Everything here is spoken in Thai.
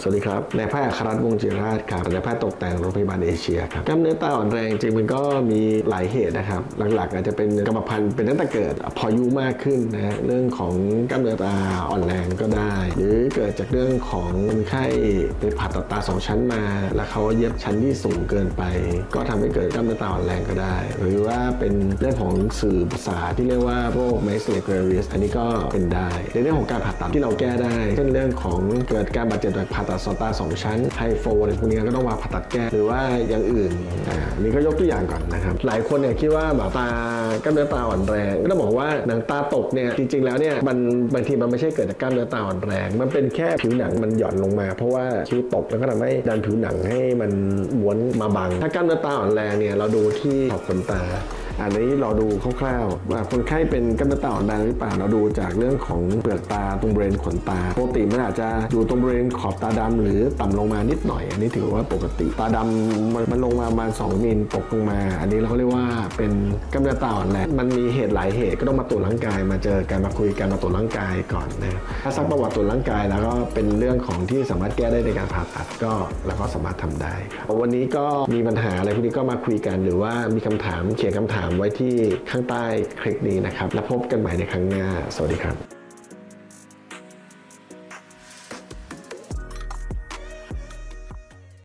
สวัสดีครับนายแพทย์อัครรัตน์วงจิราชครับนายแพทย์ตกแต่งโรงพยาบาลเอเชียครับกล้ามเนื้อตาอ่อนแรงจริงมันก็มีหลายเหตุนะครับ หลักๆ อาจจะเป็นกรรมพันธุ์เป็นตั้งแต่เกิดพออายุมากขึ้นนะฮะเรื่องของกล้ามเนื้อตาอ่อนแรงก็ได้ หรือเกิดจากเรื่องของคนไข้ไปผ่าตัดตาสองชั้นมา แล้วเขาเย็บชั้นที่สูงเกินไป ก็ทำให้เกิดกล้ามเนื้อตาอ่อนแรงก็ได้ หรือว่าเป็นเรื่องของสื่อประสาที่เรียกว่าโรคไมสเลเกอริสอันนี้ก็เป็นได้ในเรื่องของการผ่าตัดที่เราแก้ได้เช่นเรื่องของเกิดการบาดเจ็บจากผ่าตัดซอตาสองชั้นไฮโฟอะไรพวกนี้ก็ต้องมาผ่าตัดแก้หรือว่าอย่างอื่นอ่าอันนี่ก็ยกตัวอย่างก่อนนะครับ หลายคนเนี่ยคิดว่าแบบตากล้ามเนื้อตาอ่อนแรง ก็ต้องบอกว่าหนังตาตกเนี่ยจริง ๆ แล้วเนี่ยมันบางทีมันไม่ใช่เกิดจากกล้ามเนื้อตาอ่อนแรง มันเป็นแค่ผิวหนังมันหย่อนลงมา เพราะว่าคิ้วตกแล้วก็ทำให้ดันผิวหนังให้มันม้วนมาบัง ถ้ากล้ามเนื้อตาอ่อนแรงเนี่ยเราดูที่ขอบขนตา อันนี้เราดูคร่าวๆว่าคนไข้เป็นกล้ามเนตาอ่อนแรงหรือเปล่าเราดูจากเรื่องของเปลือกตาตรงบริเวณขนตาปกติมันอาจจะอยู่ตรงบริเวณขอบตาดำหรือต่ำลงมานิดหน่อย อันนี้ถือว่าปกติตาดำมันมันลงมาประมาณ2มิลตกลงมา อันนี้เราเรียกว่าเป็นกล้ามเนตาอ่อนแรงมันมีเหตุหลายเหตุก็ต้องมาตรวจร่างกาย มาเจอกันมาคุยกันมาตรวจร่างกายก่อนนะถ้าซักประวัติตรวจร่างกายแล้วก็เป็นเรื่องของที่สามารถแก้ได้ในการผ่าตัดก็เราก็สามารถทำได้ครับวันนี้ก็มีปัญหาอะไรพวกนี้ก็มาคุยกันหรือว่ามีคำถามเขียนคำถามามไว้ที่ข้างใต้คลิปนี้นะครับ แล้วพบกันใหม่ในครั้งหน้า สวัสดีครับ